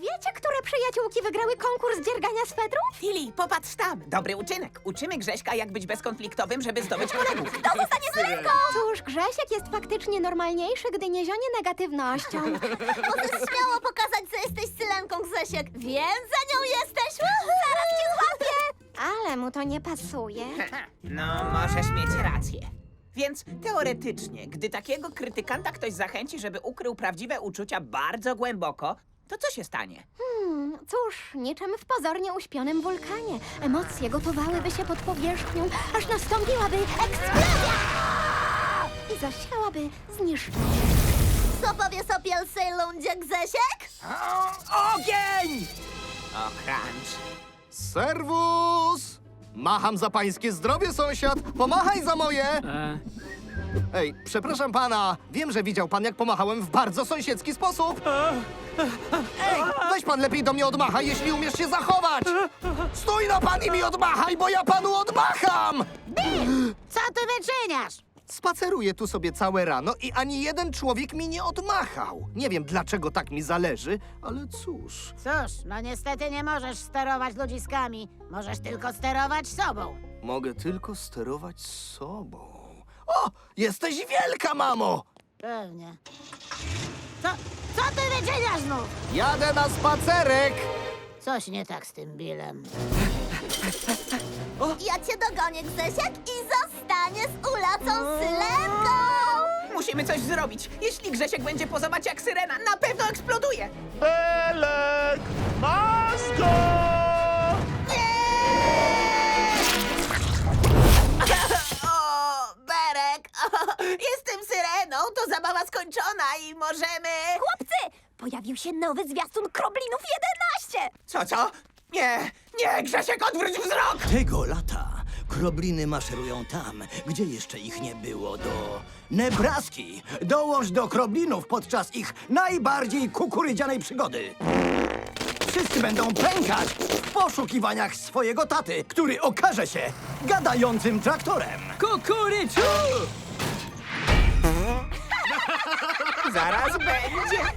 Wiecie, które przyjaciółki wygrały konkurs dziergania swetru? Fili, popatrz tam. Dobry uczynek. Uczymy Grześka, jak być bezkonfliktowym, żeby zdobyć kolegów. Kto zostanie syrenką? Cóż, Grzesiek jest faktycznie normalniejszy, gdy nie zionie negatywnością. Możesz śmiało pokazać, że jesteś sylenką, Grzesiek. Wiem, za nią jesteś. Zaraz cię złapię. Ale mu to nie pasuje. No, możesz mieć rację. Więc teoretycznie, gdy takiego krytykanta ktoś zachęci, żeby ukrył prawdziwe uczucia bardzo głęboko, to co się stanie? Hmm, cóż, niczym w pozornie uśpionym wulkanie. Emocje gotowałyby się pod powierzchnią, aż nastąpiłaby eksplozja! I zasiałaby zniszczenie. Co powie sobie o Sejlundzie, Grzesiek? Ogień! O, crunch. Serwus! Macham za pańskie zdrowie, sąsiad! Pomachaj za moje! E, Ej, przepraszam pana, wiem, że widział pan, jak pomachałem w bardzo sąsiedzki sposób. Ej, weź pan lepiej do mnie odmachaj, jeśli umiesz się zachować! Stój no pan i mi odmachaj, bo ja panu odmacham! Co ty wyczyniasz? Spaceruję tu sobie całe rano i ani jeden człowiek mi nie odmachał. Nie wiem, dlaczego tak mi zależy, ale cóż... Cóż, no niestety nie możesz sterować ludziskami. Możesz tylko sterować sobą. Mogę tylko sterować sobą. O, jesteś wielka, mamo! Pewnie. Co, co ty wyczyniasz znów? Jadę na spacerek! Coś nie tak z tym Billem. Ja cię dogonię, Grzesiek, i zostaniesz ulacą sylenką. Musimy coś zrobić. Jeśli Grzesiek będzie pozować jak syrena, na pewno eksploduje. Belek! Masko! Nowy zwiastun Kroblinów 11. Co, co? Nie, nie, Grzesiek, odwróć wzrok! tego lata krobliny maszerują tam, gdzie jeszcze ich nie było, do Nebraski. Dołącz do kroblinów podczas ich najbardziej kukurydzianej przygody. Wszyscy będą pękać w poszukiwaniach swojego taty, który okaże się gadającym traktorem. Kukurydzu! Zaraz będzie.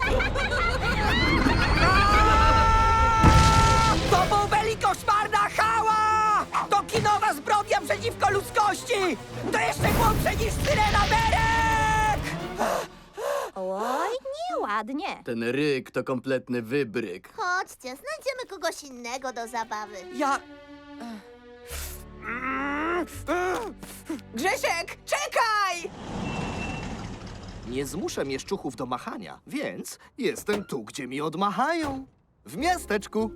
To był Beli koszmarna hała! To kinowa zbrodnia przeciwko ludzkości! To jeszcze głupsze niż Syrena Berek! Oj, nieładnie. Ten ryk to kompletny wybryk. Chodźcie, znajdziemy kogoś innego do zabawy. Ja... Grzesiek, czekaj! Nie zmuszę mieszczuchów do machania, więc jestem tu, gdzie mi odmachają. W miasteczku.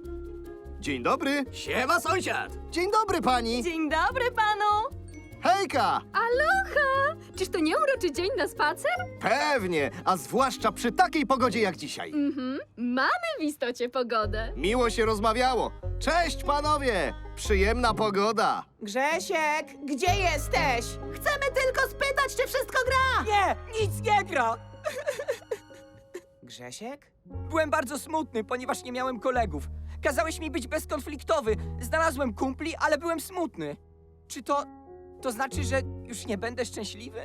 Dzień dobry. Siema sąsiad! Dzień dobry pani. Dzień dobry panu! Hejka! Aloha! Czyż to nie uroczy dzień na spacer? Pewnie, a zwłaszcza przy takiej pogodzie jak dzisiaj. Mhm, mamy w istocie pogodę. Miło się rozmawiało. Cześć panowie! Przyjemna pogoda. Grzesiek, gdzie jesteś? Chcemy tylko spytać, czy wszystko gra! Nie, nic nie gra! Grzesiek? Byłem bardzo smutny, ponieważ nie miałem kolegów. Kazałeś mi być bezkonfliktowy. Znalazłem kumpli, ale byłem smutny. Czy to. To znaczy, że już nie będę szczęśliwy?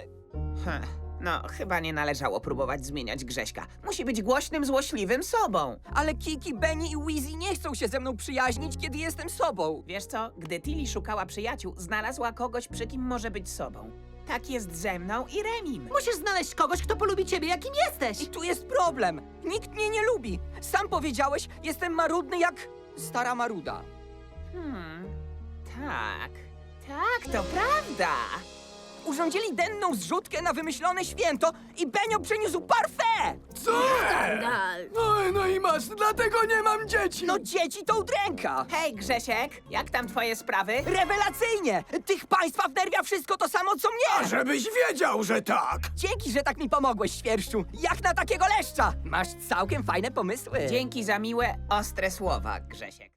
Hm, no, chyba nie należało próbować zmieniać Grześka. Musi być głośnym, złośliwym sobą. Ale Kiki, Benny i Wheezy nie chcą się ze mną przyjaźnić, kiedy jestem sobą. Wiesz co, gdy Tilly szukała przyjaciół, znalazła kogoś, przy kim może być sobą. Tak jest ze mną i Remim. Musisz znaleźć kogoś, kto polubi ciebie, jakim jesteś. I tu jest problem. Nikt mnie nie lubi. Sam powiedziałeś, jestem marudny jak stara maruda. Hmm, tak, tak, to prawda. Urządzili denną zrzutkę na wymyślone święto i Benio przyniósł parfait! Skandal! No, no i masz, dlatego nie mam dzieci! No dzieci to udręka! Hej, Grzesiek, jak tam twoje sprawy? Rewelacyjnie! Tych państwa wnerwia wszystko to samo, co mnie! żebyś wiedział, że tak! Dzięki, że tak mi pomogłeś, świerszczu! Jak na takiego leszcza! Masz całkiem fajne pomysły. Dzięki za miłe, ostre słowa, Grzesiek.